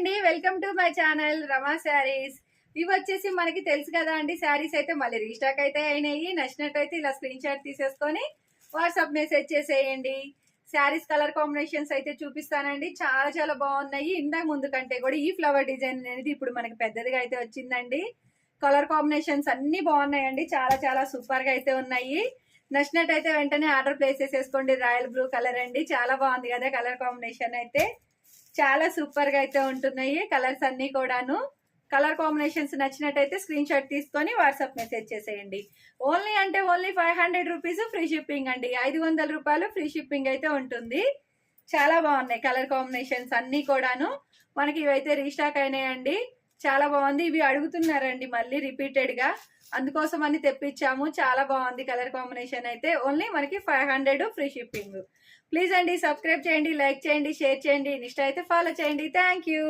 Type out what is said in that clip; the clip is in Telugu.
అండి. Welcome to my channel Rama sarees ఇవి వచ్చేసి మనకి తెలుసు కదా అండి. శారీస్ అయితే మళ్ళీ రీస్టాక్ అయితే అయినాయి. నచ్చినట్టయితే ఇలా స్క్రీన్ షాట్ తీసేసుకొని వాట్సాప్ మెసేజ్ చేసేయండి. శారీస్ కలర్ కాంబినేషన్స్ అయితే చూపిస్తానండి. చాలా చాలా బాగున్నాయి. ఇందాక ముందు కంటే కూడా ఈ ఫ్లవర్ డిజైన్ అనేది ఇప్పుడు మనకి పెద్దదిగా అయితే వచ్చిందండి. కలర్ కాంబినేషన్స్ అన్ని బాగున్నాయండి. చాలా చాలా సూపర్గా అయితే ఉన్నాయి. నచ్చినట్టయితే వెంటనే ఆర్డర్ ప్లేస్ చేసేసుకోండి. రాయల్ బ్లూ కలర్ అండి. చాలా బాగుంది కదా కలర్ కాంబినేషన్ అయితే. చాలా సూపర్గా అయితే ఉంటున్నాయి కలర్స్ అన్ని కూడాను. కలర్ కాంబినేషన్స్ నచ్చినట్టయితే స్క్రీన్ షాట్ తీసుకొని వాట్సాప్ మెసేజ్ చేసేయండి. ఓన్లీ అంటే only five hundred rupees free shipping అండి. ఐదు వందల రూపాయలు ఫ్రీ షిప్పింగ్ అయితే ఉంటుంది. చాలా బాగున్నాయి కలర్ కాంబినేషన్స్ అన్ని కూడాను. మనకి ఇవైతే రీస్టాక్ అయినాయండి. చాలా బాగుంది. ఇవి అడుగుతున్నారండి మళ్ళీ రిపీటెడ్గా. అందుకోసం అని తెప్పించాము. చాలా బాగుంది కలర్ కాంబినేషన్ అయితే. ఓన్లీ మనకి five hundred free shipping please అండి సబ్స్క్రైబ్ చేయండి లైక్ చేయండి షేర్ చేయండి. ఇన్స్టా అయితే ఫాలో చేయండి. Thank you